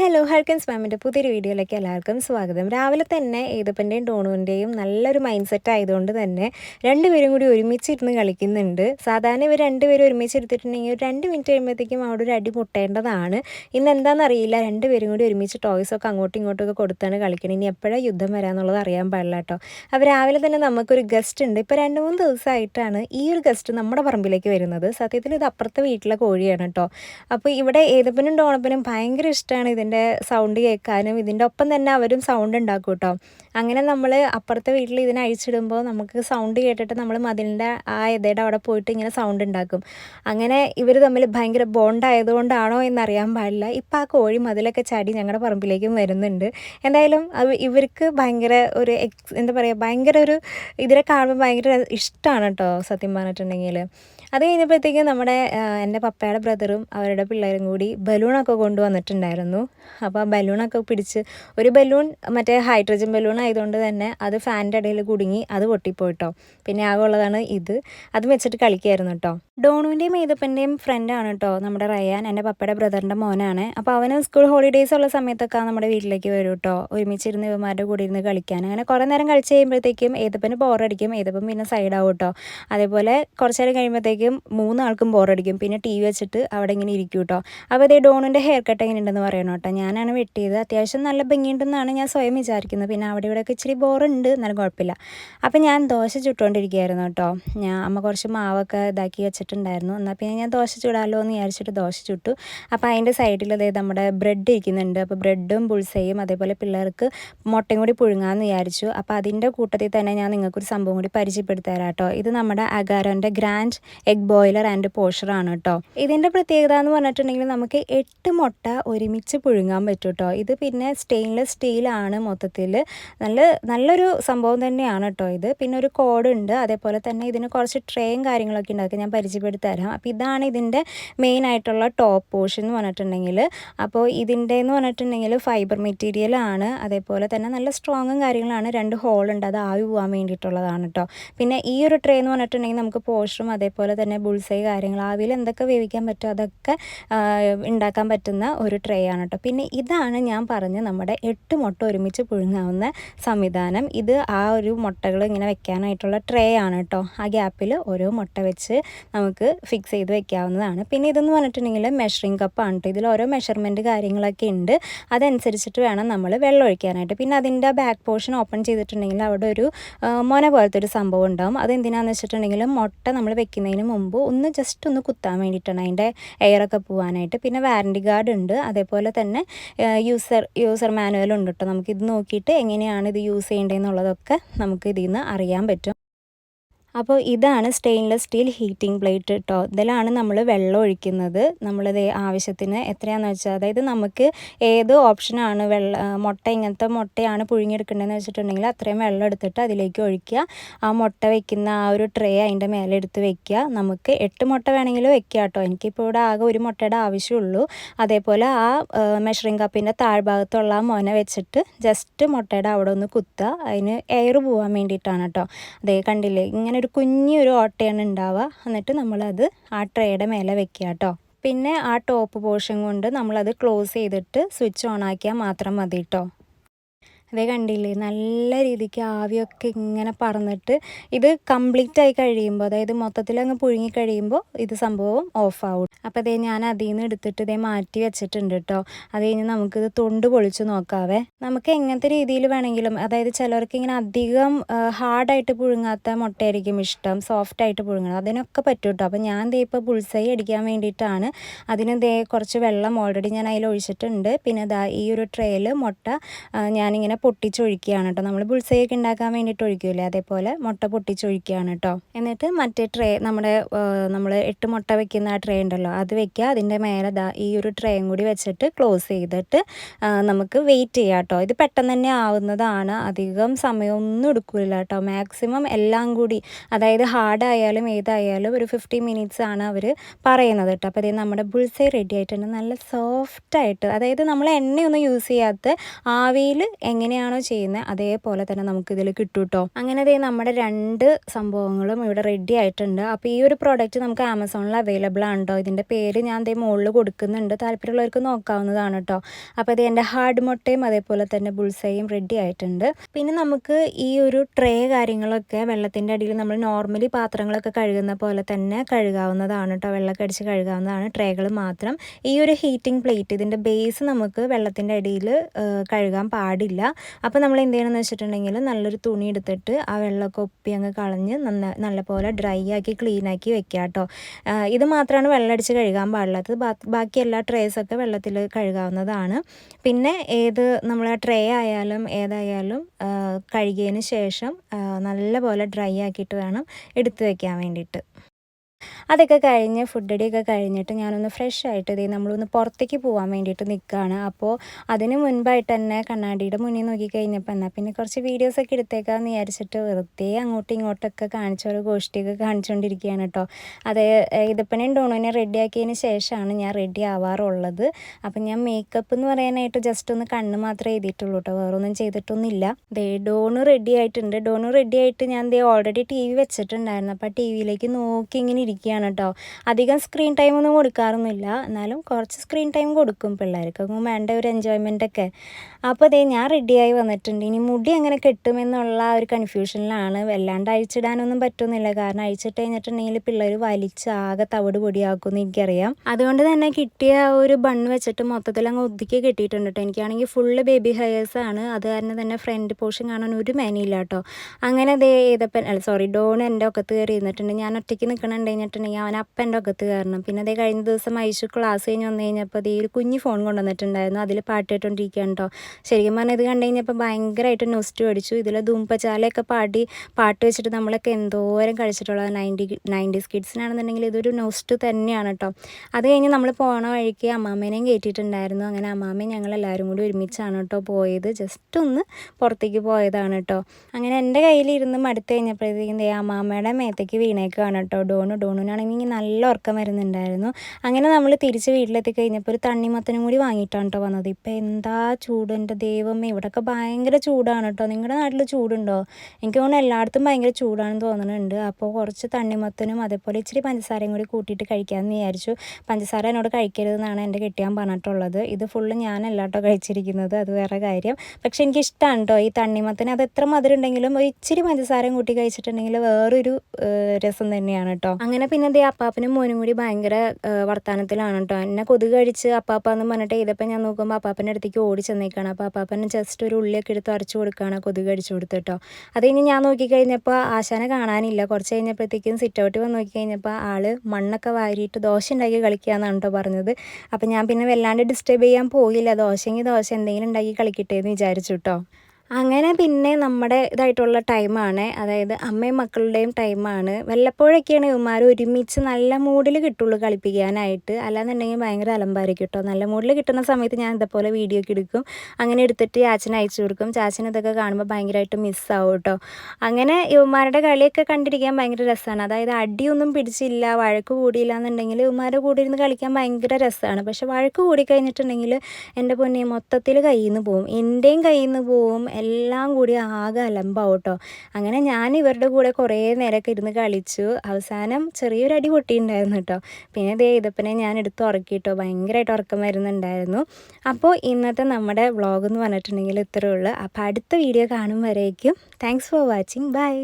Hello ഹർക്കൻസ് മാമിന്റെ പുതിയൊരു വീഡിയോയിലേക്ക് എല്ലാവർക്കും സ്വാഗതം. രാവിലെ തന്നെ ഏതപ്പന്റെയും ടോണുവിന്റെയും നല്ലൊരു മൈൻഡ് സെറ്റ് ആയതുകൊണ്ട് തന്നെ രണ്ടുപേരും കൂടി ഒരുമിച്ചിരുന്ന് കളിക്കുന്നുണ്ട്. സാധാരണ ഇവർ രണ്ടുപേരും ഒരുമിച്ചിരുത്തിട്ടുണ്ടെങ്കിൽ ഒരു രണ്ട് മിനിറ്റ് കഴിയുമ്പോഴത്തേക്കും അവിടെ ഒരു അടി മുട്ടേണ്ടതാണ്. ഇന്ന് എന്താണെന്നറിയില്ല രണ്ടുപേരും കൂടി ഒരുമിച്ച് ടോയ്സൊക്കെ അങ്ങോട്ടും ഇങ്ങോട്ടും ഒക്കെ കൊടുത്താണ് കളിക്കുന്നത് ഇനി എപ്പോഴാണ് യുദ്ധം വരാമെന്നുള്ളത് അറിയാൻ പാടില്ല കേട്ടോ. അപ്പോൾ രാവിലെ തന്നെ നമുക്കൊരു ഗസ്റ്റ് ഉണ്ട്. ഇപ്പോൾ രണ്ട് മൂന്ന് ദിവസമായിട്ടാണ് ഈ ഒരു ഗസ്റ്റ് നമ്മുടെ പറമ്പിലേക്ക് വരുന്നത്. സത്യത്തിൽ ഇത് അപ്പുറത്തെ വീട്ടിലെ കോഴിയാണ് കേട്ടോ. അപ്പോൾ ഇവിടെ ഏതപ്പനും ടോണപ്പനും ഭയങ്കര ഇഷ്ടമാണ് ഇതിന്റെ സൗണ്ട് കേൾക്കാനും ഇതിന്റെ ഒപ്പം തന്നെ അവരും സൗണ്ട് ഉണ്ടാക്കും കേട്ടോ അങ്ങനെ നമ്മൾ അപ്പുറത്തെ വീട്ടിൽ ഇതിനെ അഴിച്ചിടുമ്പോൾ നമുക്ക് സൗണ്ട് കേട്ടിട്ട് നമ്മൾ മതിലിന്റെ ആ എതയുടെ അവിടെ പോയിട്ട് ഇങ്ങനെ സൗണ്ട് ഉണ്ടാക്കും. അങ്ങനെ ഇവർ തമ്മിൽ ഭയങ്കര ബോണ്ട് ആയതുകൊണ്ടാണോ എന്നറിയാൻ പാടില്ല. ഇപ്പം ആ കോഴി മതിലൊക്കെ ചാടി ഞങ്ങളുടെ പറമ്പിലേക്കും വരുന്നുണ്ട്. എന്തായാലും ഇവർക്ക് ഭയങ്കര ഒരു എക്സ് എന്താ പറയുക ഭയങ്കര ഒരു ഇതിനെ കാണുമ്പോൾ ഭയങ്കര ഇഷ്ടമാണ് കേട്ടോ സത്യം പറഞ്ഞിട്ടുണ്ടെങ്കിൽ അത് കഴിഞ്ഞപ്പോഴത്തേക്കും നമ്മുടെ എന്റെ പപ്പയുടെ ബ്രദറും അവരുടെ പിള്ളേരും കൂടി ബലൂണൊക്കെ കൊണ്ടുവന്നിട്ടുണ്ടായിരുന്നു. അപ്പോൾ ആ ബലൂണൊക്കെ പിടിച്ച് ഒരു ബലൂൺ മറ്റേ ഹൈഡ്രജൻ ബലൂൺ ആയതുകൊണ്ട് തന്നെ അത് ഫാനിന്റെ ഇടയിൽ കുടുങ്ങി അത് പൊട്ടിപ്പോയിട്ടോ പിന്നെ ആകെ ഉള്ളതാണ് ഇത്. അത് വെച്ചിട്ട് കളിക്കായിരുന്നു കേട്ടോ ഡോണുവിന്റെയും ഏതപ്പന്റെയും ഫ്രണ്ടാണ് കേട്ടോ നമ്മുടെ റയാൻ എന്റെ പപ്പയുടെ ബ്രദറിന്റെ മോനാണ്. അപ്പോൾ അവന് സ്കൂൾ ഹോളിഡേയ്സ് ഉള്ള സമയത്തൊക്കെ നമ്മുടെ വീട്ടിലേക്ക് വരും കേട്ടോ ഒരുമിച്ചിരുന്ന് ഇവന്മാരുടെ കൂടെ ഇരുന്ന് കളിക്കാൻ. അങ്ങനെ കുറേ നേരം കളിച്ച് കഴിയുമ്പോഴത്തേക്കും ഏതപ്പന് ബോറടിക്കും ഏതപ്പൻ പിന്നെ സൈഡാവും കേട്ടോ അതേപോലെ കുറച്ച് നേരം കഴിയുമ്പോഴത്തേക്കും മൂന്നാൾക്കും ബോറടിക്കും പിന്നെ ടി വി വെച്ചിട്ട് അവിടെ ഇങ്ങനെ ഇരിക്കും കേട്ടോ അപ്പോൾ അതേ ഡോണിന്റെ ഹെയർ കട്ട് എങ്ങനെ ഉണ്ടെന്ന് പറയണം കേട്ടോ ഞാനാണ് വെട്ടിയത്. അത്യാവശ്യം നല്ല ഭംഗിയുണ്ടെന്നാണ് ഞാൻ സ്വയം വിചാരിക്കുന്നത്. പിന്നെ അവിടെ ഇവിടെയൊക്കെ ഇച്ചിരി ബോറുണ്ട്. എന്നാലും കുഴപ്പമില്ല. അപ്പോൾ ഞാൻ ദോശ ചുട്ടുകൊണ്ടിരിക്കുകയായിരുന്നു കേട്ടോ. ഞാൻ അമ്മ കുറച്ച് മാവൊക്കെ ഇതാക്കി വെച്ചിട്ടുണ്ടായിരുന്നു. എന്നാൽ പിന്നെ ഞാൻ ദോശ ചുടാലോ എന്ന് വിചാരിച്ചിട്ട് ദോശ ചുട്ടു. അപ്പോൾ അതിന്റെ സൈഡിൽ അതായത് നമ്മുടെ ബ്രെഡ് ഇരിക്കുന്നുണ്ട്. അപ്പോൾ ബ്രെഡും പുൾസയും അതേപോലെ പിള്ളേർക്ക് മുട്ടയും കൂടി പുഴുങ്ങാമെന്ന് വിചാരിച്ചു. അപ്പോൾ അതിന്റെ കൂട്ടത്തിൽ തന്നെ ഞാൻ നിങ്ങൾക്കൊരു സംഭവം കൂടി പരിചയപ്പെടുത്തി കേട്ടോ. ഇത് നമ്മുടെ അഗാരോന്റെ ഗ്രാൻഡ് എഗ് ബോയിലർ ആൻഡ് പോഷറാണ് കേട്ടോ. ഇതിന്റെ പ്രത്യേകത എന്ന് പറഞ്ഞിട്ടുണ്ടെങ്കിൽ നമുക്ക് എട്ട് മുട്ട ഒരുമിച്ച് പുഴുങ്ങാൻ പറ്റും കേട്ടോ ഇത് പിന്നെ സ്റ്റെയിൻലെസ് സ്റ്റീലാണ് മൊത്തത്തിൽ നല്ല നല്ലൊരു സംഭവം തന്നെയാണ് കേട്ടോ ഇത്. പിന്നെ ഒരു കോഡുണ്ട് അതേപോലെ തന്നെ ഇതിന് കുറച്ച് ട്രേയും കാര്യങ്ങളൊക്കെ ഉണ്ട്. അതൊക്കെ ഞാൻ പരിചയപ്പെടുത്തി തരാം അപ്പോൾ ഇതാണ് ഇതിന്റെ മെയിൻ ആയിട്ടുള്ള ടോപ്പ് പോർഷൻ എന്ന് പറഞ്ഞിട്ടുണ്ടെങ്കിൽ അപ്പോൾ ഇതിന്റെ എന്ന് പറഞ്ഞിട്ടുണ്ടെങ്കിൽ ഫൈബർ മെറ്റീരിയൽ ആണ്. അതേപോലെ തന്നെ നല്ല സ്ട്രോങ്ങും കാര്യങ്ങളാണ്. രണ്ട് ഹോൾ ഉണ്ട്. അത് ആവി പോകാൻ വേണ്ടിയിട്ടുള്ളതാണ് കേട്ടോ പിന്നെ ഈ ഒരു ട്രേ എന്ന് പറഞ്ഞിട്ടുണ്ടെങ്കിൽ നമുക്ക് പോഷറും അതേപോലെ തന്നെ ബുൾസൈ കാര്യങ്ങൾ ആവിയിൽ എന്തൊക്കെ വേവിക്കാൻ പറ്റുമോ അതൊക്കെ ഉണ്ടാക്കാൻ പറ്റുന്ന ഒരു ട്രേ ആണ് കേട്ടോ പിന്നെ ഇതാണ് ഞാൻ പറഞ്ഞ നമ്മുടെ എട്ട് മുട്ട ഒരുമിച്ച് പുഴുങ്ങാവുന്ന സംവിധാനം. ഇത് ആ ഒരു മുട്ടകൾ ഇങ്ങനെ വെക്കാനായിട്ടുള്ള ട്രേ ആണ് കേട്ടോ ആ ഗ്യാപ്പിൽ ഓരോ മുട്ട വെച്ച് നമുക്ക് ഫിക്സ് ചെയ്ത് വെക്കാവുന്നതാണ്. പിന്നെ ഇതെന്ന് പറഞ്ഞിട്ടുണ്ടെങ്കിൽ മെഷറിംഗ് കപ്പാണ് കേട്ടോ ഇതിൽ ഓരോ മെഷർമെന്റ് കാര്യങ്ങളൊക്കെ ഉണ്ട്. അതനുസരിച്ചിട്ട് വേണം നമ്മൾ വെള്ളം ഒഴിക്കാനായിട്ട്. പിന്നെ അതിന്റെ ബാക്ക് പോർഷൻ ഓപ്പൺ ചെയ്തിട്ടുണ്ടെങ്കിൽ അവിടെ ഒരു മൊന പോലത്തെ ഒരു സംഭവം ഉണ്ടാവും. അതെന്തിനാന്ന് വെച്ചിട്ടുണ്ടെങ്കിൽ മുട്ട നമ്മൾ വെക്കുന്നതിന് മുമ്പ് ഒന്ന് ജസ്റ്റ് ഒന്ന് കുത്താൻ വേണ്ടിയിട്ടാണ് അതിന്റെ എയറൊക്കെ പോകാനായിട്ട് പിന്നെ വാറന്റി കാർഡ് ഉണ്ട്. അതേപോലെ തന്നെ യൂസർ യൂസർ മാനുവൽ ഉണ്ട് കേട്ടോ നമുക്കിത് നോക്കിയിട്ട് എങ്ങനെയാണ് ഇത് യൂസ് ചെയ്യേണ്ടതെന്നുള്ളതൊക്കെ നമുക്ക് ഇതിൽ നിന്ന് അറിയാൻ പറ്റും. അപ്പോൾ ഇതാണ് സ്റ്റെയിൻലെസ് സ്റ്റീൽ ഹീറ്റിംഗ് പ്ലേറ്റ് കേട്ടോ ഇതിലാണ് നമ്മൾ വെള്ളം ഒഴിക്കുന്നത്. നമ്മളിത് ആവശ്യത്തിന് എത്രയാണെന്ന് വെച്ചാൽ അതായത് നമുക്ക് ഏത് ഓപ്ഷനാണ് വെള്ള മുട്ട ഇങ്ങനത്തെ മുട്ടയാണ് പുഴുങ്ങിയെടുക്കേണ്ടതെന്ന് വെച്ചിട്ടുണ്ടെങ്കിൽ അത്രയും വെള്ളം എടുത്തിട്ട് അതിലേക്ക് ഒഴിക്കുക. ആ മുട്ട വെക്കുന്ന ആ ഒരു ട്രേ അതിന്റെ മേലെ എടുത്ത് വെക്കുക. നമുക്ക് എട്ട് മുട്ട വേണമെങ്കിൽ വെക്കുക കേട്ടോ. എനിക്കിപ്പോൾ ഇവിടെ ആകെ ഒരു മുട്ടയുടെ ആവശ്യമുള്ളൂ. അതേപോലെ ആ മെഷറിംഗ് കപ്പിന്റെ താഴ്ഭാഗത്തുള്ള ആ മൊന വെച്ചിട്ട് ജസ്റ്റ് മുട്ടയുടെ അവിടെ ഒന്ന് കുത്തുക. അതിന് എയർ പോകാൻ വേണ്ടിയിട്ടാണ് കേട്ടോ. അതേ കണ്ടില്ലേ ഇങ്ങനെ ഒരു കുഞ്ഞൊരു ഓട്ടയാണ് ഉണ്ടാവുക. എന്നിട്ട് നമ്മളത് ആ ട്രേയുടെ മേലെ വെക്കുക കേട്ടോ. പിന്നെ ആ ടോപ്പ് പോർഷൻ കൊണ്ട് നമ്മളത് ക്ലോസ് ചെയ്തിട്ട് സ്വിച്ച് ഓൺ ആക്കിയാൽ മാത്രം മതി കേട്ടോ. അതേ കണ്ടില്ലേ? നല്ല രീതിക്ക് ആവിയൊക്കെ ഇങ്ങനെ പറന്നിട്ട് ഇത് കംപ്ലീറ്റ് ആയി കഴിയുമ്പോൾ അതായത് മൊത്തത്തിൽ അങ്ങ് പുഴുങ്ങി കഴിയുമ്പോൾ ഇത് സംഭവം ഓഫ് ആവും. അപ്പോൾ അതേ ഞാൻ അതിൽ നിന്ന് എടുത്തിട്ട് ഇതേ മാറ്റി വെച്ചിട്ടുണ്ട് കേട്ടോ അത് കഴിഞ്ഞ് നമുക്കിത് തൊണ്ട് പൊളിച്ച് നോക്കാവേ. നമുക്ക് എങ്ങനത്തെ രീതിയിൽ വേണമെങ്കിലും അതായത് ചിലർക്ക് ഇങ്ങനെ അധികം ഹാർഡായിട്ട് പുഴുങ്ങാത്ത മുട്ടയായിരിക്കും ഇഷ്ടം സോഫ്റ്റ് ആയിട്ട് പുഴുങ്ങണം. അതിനൊക്കെ പറ്റും കേട്ടോ അപ്പോൾ ഞാൻ ദേ ഇപ്പോൾ പുൾസൈ അടിക്കാൻ വേണ്ടിയിട്ടാണ്. അതിന് ദേ കുറച്ച് വെള്ളം ഓൾറെഡി ഞാൻ അതിൽ ഒഴിച്ചിട്ടുണ്ട് പിന്നെ ദാ ഈ ഒരു ട്രേയിൽ മുട്ട ഞാനിങ്ങനെ പൊട്ടിച്ചൊഴിക്കുകയാണ് കേട്ടോ. നമ്മൾ ബുൾസൈയൊക്കെ ഉണ്ടാക്കാൻ വേണ്ടിയിട്ട് ഒഴിക്കൂലേ അതേപോലെ മുട്ട പൊട്ടിച്ചൊഴിക്കുകയാണ് കേട്ടോ. എന്നിട്ട് മറ്റേ ട്രേ നമ്മുടെ നമ്മൾ എട്ട് മുട്ട വെക്കുന്ന ആ ട്രേ ഉണ്ടല്ലോ അത് വെക്കുക. അതിന്റെ മേലെ ദാ ഈ ഒരു ട്രേയും കൂടി വെച്ചിട്ട് ക്ലോസ് ചെയ്തിട്ട് നമുക്ക് വെയിറ്റ് ചെയ്യാം കേട്ടോ. ഇത് പെട്ടെന്ന് തന്നെ ആവുന്നതാണ്. അധികം സമയമൊന്നും എടുക്കില്ല കേട്ടോ. മാക്സിമം എല്ലാം കൂടി അതായത് ഹാർഡ് ആയാലും ഏതായാലും ഒരു ഫിഫ്റ്റി മിനിറ്റ്സ് ആണ് അവർ പറയുന്നത് കേട്ടോ. അപ്പോൾ ഇത് നമ്മുടെ ബുൾസൈ റെഡി ആയിട്ടുണ്ട്. നല്ല സോഫ്റ്റ് ആയിട്ട് അതായത് നമ്മൾ എണ്ണയൊന്നും യൂസ് ചെയ്യാത്ത ആവിയിൽ എങ്ങനെ എങ്ങനെയാണോ ചെയ്യുന്നത് അതേപോലെ തന്നെ നമുക്ക് ഇതിൽ കിട്ടും കേട്ടോ അങ്ങനെ ദേ നമ്മുടെ രണ്ട് സംഭവങ്ങളും ഇവിടെ റെഡി ആയിട്ടുണ്ട്. അപ്പോൾ ഈ ഒരു പ്രോഡക്റ്റ് നമുക്ക് ആമസോണിൽ അവൈലബിൾ ആണ് ഇതിന്റെ പേര് ഞാൻ ദേ മുകളിൽ കൊടുക്കുന്നുണ്ട്. താല്പര്യമുള്ളവർക്ക് നോക്കാവുന്നതാണ് കേട്ടോ അപ്പോൾ ഇത് എന്റെ ഹാർഡ് മുട്ടയും അതേപോലെ തന്നെ ബുൾസയും റെഡി ആയിട്ടുണ്ട്. പിന്നെ നമുക്ക് ഈ ഒരു ട്രേ കാര്യങ്ങളൊക്കെ വെള്ളത്തിന്റെ അടിയിൽ നമ്മൾ നോർമലി പാത്രങ്ങളൊക്കെ കഴുകുന്ന പോലെ തന്നെ കഴുകാവുന്നതാണ് കേട്ടോ വെള്ളമൊക്കെ അടിച്ച് കഴുകാവുന്നതാണ് ട്രേകൾ മാത്രം. ഈ ഒരു ഹീറ്റിംഗ് പ്ലേറ്റ് ഇതിന്റെ ബേസ് നമുക്ക് വെള്ളത്തിന്റെ അടിയിൽ കഴുകാൻ പാടില്ല. അപ്പോൾ നമ്മൾ എന്ത് ചെയ്യണമെന്ന് വെച്ചിട്ടുണ്ടെങ്കിൽ നല്ലൊരു തുണി എടുത്തിട്ട് ആ വെള്ളമൊക്കെ ഒപ്പി അങ്ങ് കളഞ്ഞ് നന്ന നല്ലപോലെ ഡ്രൈ ആക്കി ക്ലീൻ ആക്കി വെക്കുക കേട്ടോ. ഇത് മാത്രമാണ് വെള്ളം അടിച്ച് കഴുകാൻ പാടില്ലാത്തത് ബാക്കി എല്ലാ ട്രേസൊക്കെ വെള്ളത്തിൽ കഴുകാവുന്നതാണ്. പിന്നെ ഏത് നമ്മൾ ട്രേ ആയാലും ഏതായാലും കഴുകിയതിന് ശേഷം നല്ലപോലെ ഡ്രൈ ആക്കിയിട്ട് വേണം എടുത്തു വയ്ക്കാൻ വേണ്ടിയിട്ട്. അതൊക്കെ കഴിഞ്ഞ് ഫുഡ് അടിയൊക്കെ കഴിഞ്ഞിട്ട് ഞാനൊന്ന് ഫ്രഷ് ആയിട്ട് ഇതേ നമ്മളൊന്ന് പുറത്തേക്ക് പോകാൻ വേണ്ടിയിട്ട് നിൽക്കുകയാണ് അപ്പോൾ അതിന് മുൻപായിട്ട് തന്നെ കണ്ണാടിയുടെ മുന്നിൽ നോക്കി കഴിഞ്ഞപ്പോൾ എന്നാൽ പിന്നെ കുറച്ച് വീഡിയോസൊക്കെ എടുത്തേക്കാന്ന് വിചാരിച്ചിട്ട് വെറുതെ അങ്ങോട്ടും ഇങ്ങോട്ടൊക്കെ കാണിച്ച ഒരു ഗോഷ്ടിയൊക്കെ കാണിച്ചുകൊണ്ടിരിക്കുകയാണ് കേട്ടോ അതേ ഇതിപ്പനെയും ഡോണുവിനെ റെഡിയാക്കിയതിന് ശേഷമാണ് ഞാൻ റെഡി ആവാറുള്ളത്. അപ്പം ഞാൻ മേക്കപ്പ് എന്ന് പറയാനായിട്ട് ജസ്റ്റ് ഒന്ന് കണ്ണ് മാത്രമേ എഴുതിയിട്ടുള്ളൂ കേട്ടോ വേറൊന്നും ചെയ്തിട്ടൊന്നുമില്ല. ദേ ഡോണു റെഡി ആയിട്ടുണ്ട്. ഡോണു റെഡി ആയിട്ട് ഞാൻ ദേ ഓൾറെഡി ടി വി വെച്ചിട്ടുണ്ടായിരുന്നു. അപ്പോൾ ആ ടി വിയിലേക്ക് നോക്കി ഇങ്ങനെ ഇരിക്കുകയാണ് കേട്ടോ അധികം സ്ക്രീൻ ടൈം ഒന്നും കൊടുക്കാറൊന്നുമില്ല. എന്നാലും കുറച്ച് സ്ക്രീൻ ടൈം കൊടുക്കും പിള്ളേർക്കൊക്കെ. വേണ്ട ഒരു എൻജോയ്മെന്റ് ഒക്കെ. അപ്പോൾ അതേ ഞാൻ റെഡിയായി വന്നിട്ടുണ്ട്. ഇനി മുടി എങ്ങനെ കെട്ടുമെന്നുള്ള ഒരു കൺഫ്യൂഷനിലാണ് വല്ലാണ്ട് അഴിച്ചിടാനൊന്നും പറ്റുന്നില്ല. കാരണം അഴിച്ചിട്ട് കഴിഞ്ഞിട്ടുണ്ടെങ്കിൽ പിള്ളേർ വലിച്ച് ആകെ തവിട് പൊടിയാക്കും എന്ന് എനിക്കറിയാം. അതുകൊണ്ട് തന്നെ കിട്ടിയ ഒരു ബൺ വെച്ചിട്ട് മൊത്തത്തിൽ അങ്ങ് ഒതുക്കി കിട്ടിയിട്ടുണ്ട് കേട്ടോ. എനിക്കാണെങ്കിൽ ഫുള്ള് ബേബി ഹെയർസ് ആണ്. അത് കാരണം തന്നെ ഫ്രണ്ട് പോർഷൻ കാണാൻ ഒരു മേനയില്ല കേട്ടോ അങ്ങനെ അതേ ഏതപ്പൻ അല്ല സോറി ഡോൺ എന്റെ ഒക്കെ കയറി ഇരുന്നിട്ടുണ്ട്. ഞാൻ ഒറ്റയ്ക്ക് നിൽക്കണുണ്ട്. കഴിഞ്ഞിട്ടുണ്ടെങ്കിൽ അവൻ അപ്പന്റെ ഒക്കത്ത് കയറണം. പിന്നെ അതേ കഴിഞ്ഞ ദിവസം ഐശു ക്ലാസ് കഴിഞ്ഞ് വന്നു കഴിഞ്ഞപ്പോൾ അതേ ഒരു കുഞ്ഞ് ഫോൺ കൊണ്ടുവന്നിട്ടുണ്ടായിരുന്നു. അതിൽ പാട്ട് കേട്ടോണ്ടിരിക്കുകയാണ് കേട്ടോ ശരിക്കും പറഞ്ഞാൽ ഇത് കണ്ടു കഴിഞ്ഞപ്പോൾ ഭയങ്കരമായിട്ട് നൊസ്റ്റ് അടിച്ചു. ഇതിൽ ധൂമ്പച്ചാലയൊക്കെ പാടി പാട്ട് വെച്ചിട്ട് നമ്മളൊക്കെ എന്തോരം കഴിച്ചിട്ടുള്ളത് നയന്റി നയന്റീസ് കിഡ്സിനാണെന്നുണ്ടെങ്കിൽ ഇതൊരു നൊസ്റ്റ് തന്നെയാണ് കേട്ടോ അത് കഴിഞ്ഞ് നമ്മൾ പോണ വഴിക്ക് അമ്മാമ്മേനെയും കയറ്റിയിട്ടുണ്ടായിരുന്നു അങ്ങനെ അമ്മാമ്മയും ഞങ്ങളെല്ലാവരും കൂടി ഒരുമിച്ചാണ് കേട്ടോ പോയത്. ജസ്റ്റ് ഒന്ന് പുറത്തേക്ക് പോയതാണ് കേട്ടോ അങ്ങനെ എന്റെ കയ്യിലിരുന്ന് മടുത്ത് കഴിഞ്ഞപ്പോഴത്തേക്കും ദേ അമ്മാമ്മയുടെ മേത്തേക്ക് വീണേക്കാണ് കേട്ടോ ഡോണു ഡോണുനാണെങ്കിൽ നല്ല ഉറക്കം വരുന്നുണ്ടായിരുന്നു. അങ്ങനെ നമ്മൾ തിരിച്ച് വീട്ടിലെത്തി കഴിഞ്ഞപ്പോൾ ഒരു തണ്ണിമത്തനും കൂടി വാങ്ങിയിട്ടാണ് കേട്ടോ വന്നത്. ഇപ്പം എന്താ ചൂട്? എന്റെ ദൈവമേ ഇവിടെയൊക്കെ ഭയങ്കര ചൂടാണ് കേട്ടോ. നിങ്ങളുടെ നാട്ടിൽ ചൂടുണ്ടോ? എനിക്ക് തോന്നുന്നു എല്ലായിടത്തും ഭയങ്കര ചൂടാണെന്ന് തോന്നുന്നുണ്ട്. അപ്പോൾ കുറച്ച് തണ്ണിമത്തനും അതേപോലെ ഇച്ചിരി പഞ്ചസാരയും കൂടി കൂട്ടിയിട്ട് കഴിക്കാമെന്ന് വിചാരിച്ചു. പഞ്ചസാര എന്നോട് കഴിക്കരുതെന്നാണ് എന്റെ കെട്ടിയാൻ പറഞ്ഞിട്ടുള്ളത്. ഇത് ഫുള്ള് ഞാനല്ല കേട്ടോ കഴിച്ചിരിക്കുന്നത്. അത് വേറെ കാര്യം. പക്ഷേ എനിക്ക് ഇഷ്ടമാണ് കേട്ടോ ഈ തണ്ണിമത്തന്. അത് എത്ര മധുരം ഉണ്ടെങ്കിലും ഇച്ചിരി പഞ്ചസാരം കൂട്ടി കഴിച്ചിട്ടുണ്ടെങ്കിൽ വേറൊരു രസം തന്നെയാണ് കേട്ടോ. അങ്ങനെ പിന്നെ ദേ അപ്പാപ്പനും മോനും കൂടി ഭയങ്കര വർത്തമാനത്തിലാണ് കേട്ടോ എന്നെ കൊതുക് കഴിച്ച് അപ്പാപ്പ എന്ന് പറഞ്ഞിട്ട് ചെയ്തപ്പോൾ ഞാൻ നോക്കുമ്പോൾ അപ്പാപ്പന്റെ അടുത്തേക്ക് ഓടി ചെന്നേക്കാണ്. അപ്പോൾ അപ്പാപ്പന് ജസ്റ്റ് ഒരു ഉള്ളിയൊക്കെ എടുത്ത് അരച്ചു കൊടുക്കുകയാണ് കൊതുക് കഴിച്ചു കൊടുത്ത് കേട്ടോ അത് കഴിഞ്ഞ് ഞാൻ നോക്കിക്കഴിഞ്ഞപ്പോൾ ആശാനെ കാണാനില്ല. കുറച്ച് കഴിഞ്ഞപ്പോഴത്തേക്കും സിറ്റ് ഔട്ട് വന്ന് നോക്കി കഴിഞ്ഞപ്പോൾ ആൾ മണ്ണൊക്കെ വാരിയിട്ട് ദോശ ഉണ്ടാക്കി കളിക്കുകയെന്നാണ് കേട്ടോ പറഞ്ഞത്. അപ്പം ഞാൻ പിന്നെ വല്ലാണ്ട് ഡിസ്റ്റർബ് ചെയ്യാൻ പോയില്ല. ദോശയെങ്കിൽ ദോശ എന്തെങ്കിലും ഉണ്ടാക്കി കളിക്കട്ടെ എന്ന് വിചാരിച്ചു കേട്ടോ അങ്ങനെ പിന്നെ നമ്മുടെ ഇതായിട്ടുള്ള ടൈമാണ് അതായത് അമ്മയും മക്കളുടെയും ടൈമാണ് വല്ലപ്പോഴൊക്കെയാണ് ഇവന്മാർ ഒരുമിച്ച് നല്ല മൂഡിൽ കിട്ടുള്ളൂ കളിപ്പിക്കാനായിട്ട്. അല്ലാന്നുണ്ടെങ്കിൽ ഭയങ്കര അലമ്പായിരിക്കും കേട്ടോ നല്ല മൂഡിൽ കിട്ടുന്ന സമയത്ത് ഞാൻ ഇതേപോലെ വീഡിയോ ഒക്കെ എടുക്കും. അങ്ങനെ എടുത്തിട്ട് ചാച്ചന് അയച്ചു കൊടുക്കും. ചാച്ചന് ഇതൊക്കെ കാണുമ്പോൾ ഭയങ്കരമായിട്ട് മിസ്സാവും കേട്ടോ അങ്ങനെ ഇവന്മാരുടെ കളിയൊക്കെ കണ്ടിരിക്കാൻ ഭയങ്കര രസമാണ് അതായത് അടിയൊന്നും പിടിച്ചില്ല വഴക്ക് കൂടിയില്ല എന്നുണ്ടെങ്കിൽ ഇവന്മാരുടെ കൂടെ ഇരുന്ന് കളിക്കാൻ ഭയങ്കര രസമാണ് പക്ഷെ വഴക്ക് കൂടി കഴിഞ്ഞിട്ടുണ്ടെങ്കിൽ എന്റെ പൊന്നെ മൊത്തത്തിൽ കയ്യിൽ നിന്ന് പോവും. എന്റെയും കയ്യിൽ നിന്ന് പോവും. എല്ലാം കൂടി ആകെ അലമ്പാവും കേട്ടോ അങ്ങനെ ഞാൻ ഇവരുടെ കൂടെ കുറേ നേരമൊക്കെ ഇരുന്ന് കളിച്ചു. അവസാനം ചെറിയൊരു അടി പൊട്ടിയിട്ടുണ്ടായിരുന്നു കേട്ടോ. പിന്നെ ദേ ഇതപ്പനെ ഞാൻ എടുത്ത് ഉറക്കിട്ടോ. ഭയങ്കരമായിട്ട് ഉറക്കം വരുന്നുണ്ടായിരുന്നു. അപ്പോൾ ഇന്നത്തെ നമ്മുടെ വ്ളോഗ് എന്ന് പറഞ്ഞിട്ടുണ്ടെങ്കിൽ ഇത്രയേ ഉള്ളൂ. അപ്പോൾ അടുത്ത വീഡിയോ കാണും വരേക്കും. Thanks for watching bye